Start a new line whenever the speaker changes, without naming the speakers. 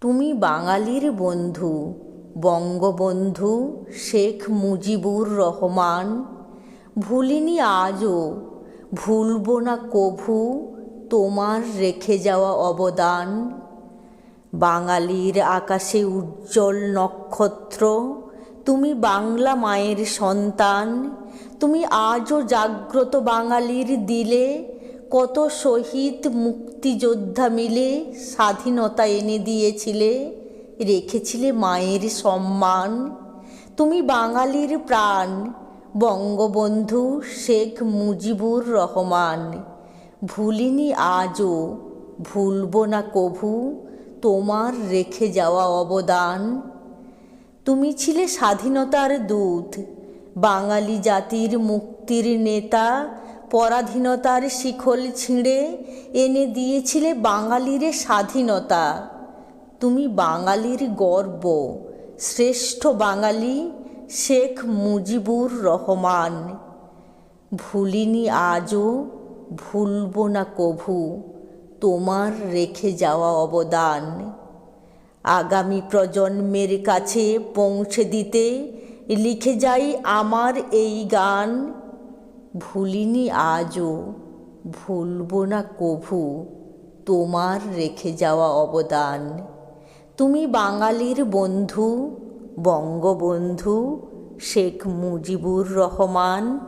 তুমি বাঙালির বন্ধু, বঙ্গবন্ধু শেখ মুজিবুর রহমান। ভুলিনি আজও, ভুলব না কভু, তোমার রেখে যাওয়া অবদান। বাঙালির আকাশে উজ্জ্বল নক্ষত্র, তুমি বাংলা মায়ের সন্তান, তুমি আজও জাগ্রত বাঙালির দিলে কত শহীদ মুক্তিযোদ্ধা মিলে স্বাধীনতা এনে দিয়েছিলে, রেখেছিলে মায়ের সম্মান। তুমি বাঙালির প্রাণ, বঙ্গবন্ধু শেখ মুজিবুর রহমান। ভুলিনি আজও, ভুলব না কভু, তোমার রেখে যাওয়া অবদান। তুমি ছিলে স্বাধীনতার দূত, বাঙালি জাতির মুক্তির নেতা পরাধীনতার শিখল ছিঁড়ে, এনে দিয়েছিলে বাঙালির স্বাধীনতা। তুমি বাঙালির গর্ব, শ্রেষ্ঠ বাঙালি শেখ মুজিবুর রহমান। ভুলিনি আজও, ভুলব না কভু, তোমার রেখে যাওয়া অবদান। আগামী প্রজন্মের কাছে পৌঁছে দিতে লিখে যাই আমার এই গান। ভুলিনি আজও, ভুলব না কভু, তোমার রেখে যাওয়া অবদান। তুমি বাঙালির বন্ধু, বঙ্গবন্ধু, শেখ মুজিবুর রহমান